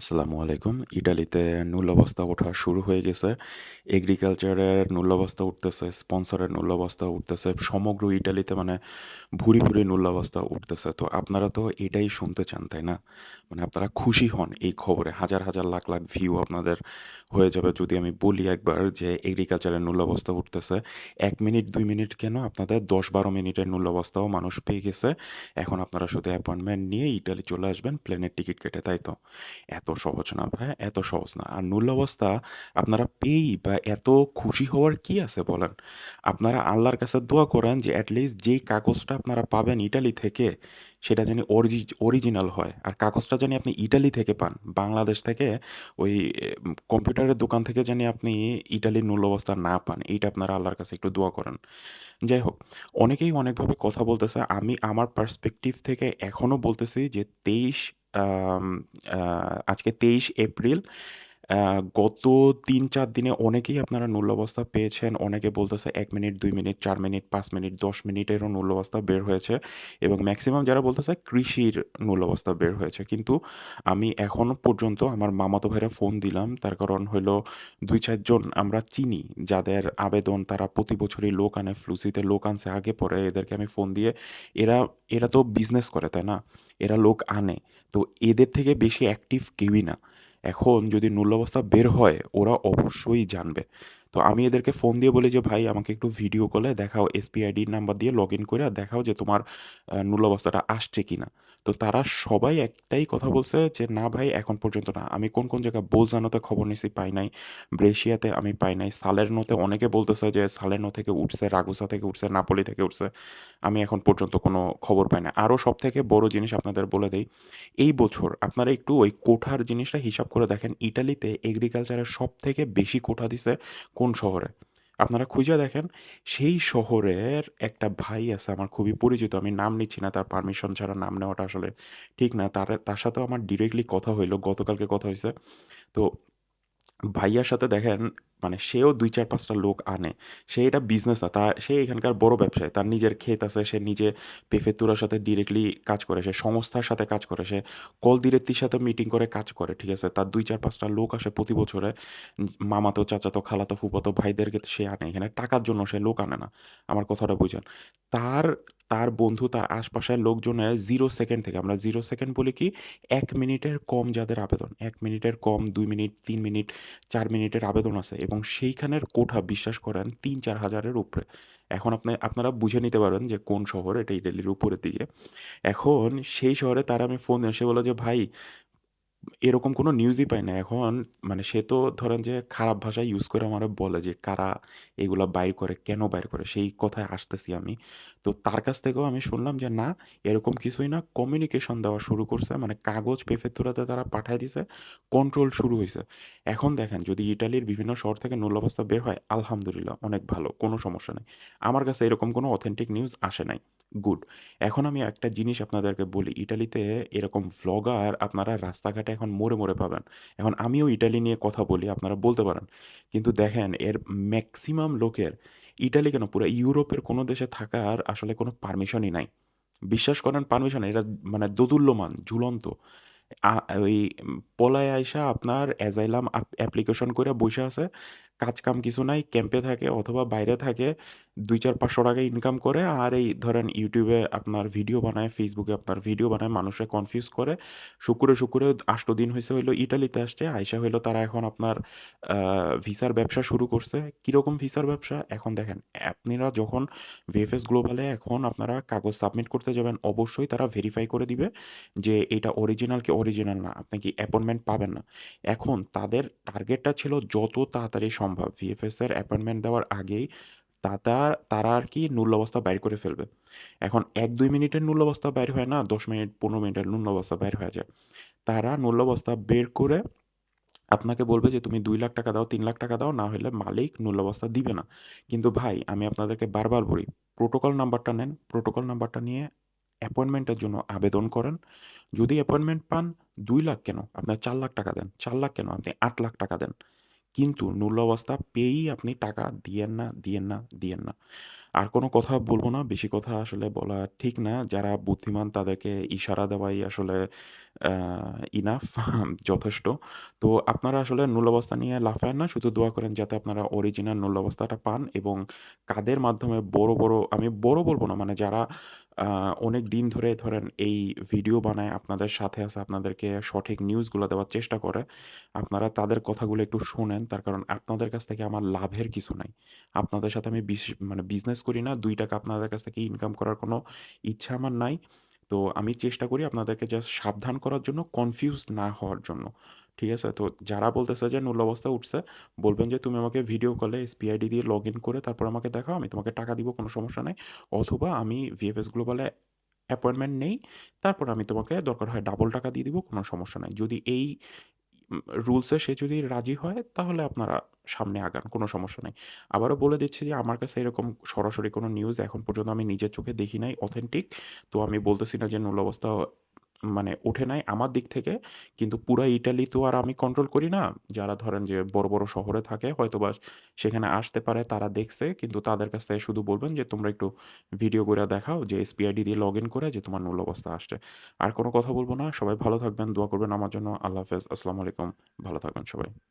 আসসালামু আলাইকুম। ইটালিতে নূল্যবস্তা ওঠা শুরু হয়ে গেছে। এগ্রিকালচারের নূল্যবস্তা উঠতেছে, স্পন্সরের নূল্যবস্তা উঠতেছে। সমগ্র ইটালিতে মানে ভুরি, ভুরি নূল্যবস্তা উঠতেছে। তো আপনারা তো এটাই শুনতে চান, তাই না? মানে আপনারা খুশি হন এই খবরে। হাজার, হাজার লাখ, লাখ ভিউ আপনাদের হয়ে যাবে যদি আমি বলি একবার যে এগ্রিকালচারের নূল্যবস্তা উঠতেছে। এক মিনিট দুই মিনিট কেন আপনাদের দশ বারো মিনিটের নূল্যবস্তাও মানুষ পেয়ে গেছে। এখন আপনারা শুধু অ্যাপয়েন্টমেন্ট নিয়ে ইটালি চলে আসবেন প্লেনের টিকিট কেটে, তাই তো? এত সহজ না ভাই, এত সহজ না। আর নূল্যবস্তা আপনারা পেয়েই বা এত খুশি হওয়ার কি আছে বলেন? আপনারা আল্লাহর কাছে দোয়া করেন যে এট লিস্ট যেই কাগজটা আপনারা পাবেন ইটালি থেকে সেটা যেন অরিজি অরিজিনাল হয়। আর কাগজটা জানি আপনি ইটালি থেকে পান। বাংলাদেশ থেকে ওই কম্পিউটারের দোকান থেকে জানি আপনি ইটালির নূল অবস্থা না পান। এইটা আপনারা আল্লাহর কাছে একটু দোয়া করেন। যাই হোক, অনেকেই অনেকভাবে কথা বলতেছে। আমি আমার পার্সপেক্টিভ থেকে এখনও বলতেছি যে ২৩ আম আ আজকে ২৩ এপ্রিল। গত ৩-৪ দিনে অনেকেই আপনারা নূল্যবস্তা পেয়েছেন। অনেকে বলতেছে এক মিনিট, দুই মিনিট, চার মিনিট, পাঁচ মিনিট, ১০ মিনিটেরও নূল্যবস্তা বের হয়েছে এবং ম্যাক্সিমাম যারা বলতেছে কৃষির নূল্যবস্তা বের হয়েছে। কিন্তু আমি এখনও পর্যন্ত আমার মামাতো ভাইরা ফোন দিলাম। তার কারণ হইল দুই চারজন আমরা চিনি যাদের আবেদন তারা প্রতি বছরই লোক আনে। ফ্লুসিতে লোক আনছে আগে পরে এদেরকে আমি ফোন দিয়ে এরা এরা তো বিজনেস করে, তাই না? এরা লোক আনে। তো এদের থেকে বেশি অ্যাক্টিভ কেউই না। এখন যদি নূল্যবস্থা বের হয় ওরা অবশ্যই জানবে। তো আমি এদেরকে ফোন দিয়ে বলি যে, "ভাই আমাকে একটু ভিডিও কলে দেখাও এসপিআইডির নাম্বার দিয়ে লগ ইন করে দেখাও যে তোমার নূল্যবস্থাটা আসছে আসছে কিনা?" তো তারা সবাই একটাই কথা বলছে যে, "না ভাই এখন পর্যন্ত না।" আমি কোন, কোন জায়গায় বোলজানোতে খবর নিছি পাই নাই। ব্রেশিয়াতে আমি পাই নাই। সালের্নোতে অনেকে বলতেছে যে সালের্নো থেকে উঠছে, রাগুসা থেকে উঠছে, নাপোলি থেকে উঠছে। আমি এখন পর্যন্ত কোনো খবর পাই না। আরও সব থেকে বড় জিনিস আপনাদের বলে দেই। এই বছর আপনারা একটু ওই কোঠার জিনিসটা হিসাব করে দেখেন। ইটালিতে এগ্রিকালচারের সব থেকে বেশি কোঠা দিছে কোন শহরে? আপনারা খুঁজে দেখেন। সেই শহরের একটা ভাই আছে আমার, খুবই পরিচিত। আমি নাম নিচ্ছি না। তার পারমিশন ছাড়া নাম নেওয়াটা আসলে ঠিক না। তার তার সাথেও আমার ডিরেক্টলি কথা হইল। গতকালকে কথা হয়েছে তো ভাইয়ার সাথে দেখেন মানে সেও দুই চার পাঁচটা লোক আনে। সে এটা বিজনেস না। তা সে এখানকার বড় ব্যবসায়ী। তার নিজের ক্ষেত আছে। সে নিজে প্রেফেতুরার সাথে ডিরেক্টলি কাজ করে। সে সংস্থার সাথে কাজ করে। সে কলদিরেত্তির সাথে মিটিং করে কাজ করে। ঠিক আছে? তার দুই চার পাঁচটা লোক আসে প্রতি বছরে। মামাতো, চাচাতো, খালাতো, ফুফাতো ভাইদেরকে সে আনে। এখানে টাকার জন্য সে লোক আনে না। আমার কথাটা বুঝেন। তার তার বন্ধু তার আশপাশের লোকজনে জিরো সেকেন্ড থেকে আমরা জিরো সেকেন্ড বলি কি এক মিনিটের কম যাদের আবেদন, এক মিনিটের কম দুই মিনিট, তিন মিনিট, চার মিনিটের আবেদন আছে এবং সেইখানের কোঠা বিশ্বাস করেন ৩-৪ হাজারের উপরে। এখন আপনি আপনারা বুঝে নিতে পারেন যে কোন শহর এটা ইটালির উপরের দিকে। এখন সেই শহরে তারা আমি ফোন এসে বলো যে, "ভাই এরকম কোনো নিউজই পাই না। এখন মানে সে তো ধরেন যে খারাপ ভাষা ইউজ করে আমারে বলে যে কারা এগুলো বাইর করে, কেন বাইর করে? সেই কথায় আসতেছি আমি। তো তার কাছ থেকেও আমি শুনলাম যে না এরকম কিছুই না। কমিউনিকেশন দেওয়া শুরু করছে। মানে কাগজ প্রেফেতুরাতে তারা পাঠায় দিছে। কন্ট্রোল শুরু হয়েছে এখন দেখেন যদি ইটালির বিভিন্ন শহর থেকে নূল্যবস্তা বের হয় আলহামদুলিল্লাহ অনেক ভালো। কোনো সমস্যা নাই। আমার কাছে এরকম কোনো অথেন্টিক নিউজ আসে নাই। গুড। এখন আমি একটা জিনিস আপনাদেরকে বলি। ইটালিতে এরকম ভ্লগার আপনারা রাস্তাঘাটে এখন মোড়ে, মোড়ে পাবেন। এখন আমিও ইটালি নিয়ে কথা বলি। আপনারা বলতে পারেন। কিন্তু দেখেন এর ম্যাক্সিমাম লোকের ইটালি কেন পুরো ইউরোপের কোনো দেশে থাকার আসলে কোনো পারমিশনই নাই। বিশ্বাস করেন পারমিশন এরা মানে দোদুল্যমান, ঝুলন্ত। ওই পলায় আইসা আপনার অ্যাজাইলাম আপ অ্যাপ্লিকেশন কইরা বইসা আছে। কাজ-কাম কিছু নাই। ক্যাম্পে থাকে অথবা বাইরে থাকে। ২-৪-৫০০ টাকা ইনকাম করে আর এই ধরেন ইউটিউবে আপনার ভিডিও বানায়, ফেসবুকে আপনার ভিডিও বানায় মানুষে কনফিউজ করে। শুকুরে, শুকুরে ৮ টো দিন হইছে হইল ইটালিতে আসছে। আইসা হইল তারা এখন আপনার ভিসার ব্যবসা শুরু করছে। কীরকম ভিসার ব্যবসা? এখন দেখেন আপনারা যখন ভিএফএস গ্লোবালে এখন আপনারা কাগজ সাবমিট করতে যাবেন অবশ্যই তারা ভেরিফাই করে দিবে যে এটা অরিজিনাল কি অরিজিনাল না। আপনি কি অ্যাপয়েন্টমেন্ট পাবেন না। এখন তাদের টার্গেটটা ছিল যত তাড়াতাড়ি সম্ভব ভিএফএস এর অ্যাপয়েন্টমেন্ট দেওয়ার আগেই তাতা তারা আর কি আরকি নূল্যবস্তা বাইর করে ফেলবে। এখন ১-২ মিনিটের নূল্যবস্তা বাইর হয় না। ১০ মিনিট ১৫ মিনিটের নূল্যবস্তা বাইর হয়ে যায়। তারা নূল্যবস্তা বের করে আপনাকে বলবে যে তুমি দুই লাখ টাকা দাও, তিন লাখ টাকা দাও না হলে মালিক নূল্যবস্তা দিবে না। কিন্তু ভাই আমি আপনাদেরকে বারবার বলি প্রোটোকল নাম্বারটা নেন। প্রোটোকল নাম্বারটা নিয়ে অ্যাপয়েন্টমেন্টের জন্য আবেদন করেন। যদি অ্যাপয়েন্টমেন্ট পান ২,০০,০০০ কেন? আপনার ৳৪,০০,০০০ দেন। চার লাখ কেন? আপনি আট লাখ টাকা দেন। কিন্তু নূল্য অবস্থা পেয়েই আপনি টাকা দিয়েন না, দিয়েন না, দিয়েন না। আর কোনো কথা বলব না। বেশি কথা আসলে বলা ঠিক না। যারা বুদ্ধিমান তাদেরকে ইশারা দেওয়াই আসলে ইনাফ যথেষ্ট। তো আপনারা আসলে নূল্যবস্তা নিয়ে লাফায়েন না। শুধু দোয়া করেন যাতে আপনারা অরিজিনাল নূল্যবস্তাটা পান এবং কাদের মাধ্যমে বড়, বড় আমি বড় বলব না মানে যারা অনেক দিন ধরে ধরেন এই ভিডিও বানায় আপনাদের সাথে আছে, আপনাদেরকে সঠিক নিউজগুলো দেওয়ার চেষ্টা করে। আপনারা তাদের কথাগুলো একটু শোনেন। তার কারণ আপনাদের কাছ থেকে আমার লাভের কিছু নাই। আপনাদের সাথে আমি মানে বিজনেস করি না। দুই টাকা আপনাদের কাছ থেকে ইনকাম করার কোনো ইচ্ছা আমার নাই। তো আমি চেষ্টা করি আপনাদেরকে জাস্ট সাবধান করার জন্য, কনফিউজ না হওয়ার জন্য। ঠিক আছে? তো যারা বলতেছে যে নূল নূল্যবস্তা উঠছে, বলবেন যে তুমি আমাকে ভিডিও কলে এসপিআইডি দিয়ে লগ ইন করে তারপর আমাকে দেখাও। আমি তোমাকে টাকা দিব কোনো সমস্যা নাই। অথবা আমি ভিএফএস গ্লোবালে অ্যাপয়েন্টমেন্ট নেই। তারপর আমি তোমাকে দরকার হয় ডাবল টাকা দিয়ে দিব, কোনো সমস্যা নাই। যদি এই রুলসে সে যদি রাজি হয় তাহলে আপনারা সামনে আগান, কোনো সমস্যা নেই আবারও বলে দিচ্ছি যে আমার কাছে এরকম সরাসরি কোনো নিউজ এখন পর্যন্ত আমি নিজের চোখে দেখি নাই অথেন্টিক। তো আমি বলতেছি না যে নূল্যবস্তা মানে ওঠে নাই আমার দিক থেকে। কিন্তু পুরো ইটালি তো আর আমি কন্ট্রোল করি না। যারা ধরেন যে বড়, বড় শহরে থাকে হয়তোবা সেখানে আসতে পারে তারা দেখছে। কিন্তু তাদের কাছ থেকে শুধু বলবেন যে তোমরা একটু ভিডিও করে দেখাও যে এসপিআইডি দিয়ে লগ ইন করে যে তোমার মূল অবস্থা আসছে। আর কোনো কথা বলব না। সবাই ভালো থাকবেন, দোয়া করবেন আমার জন্য। আল্লাহ হাফেজ। আসসালামু আলাইকুম। ভালো থাকবেন সবাই।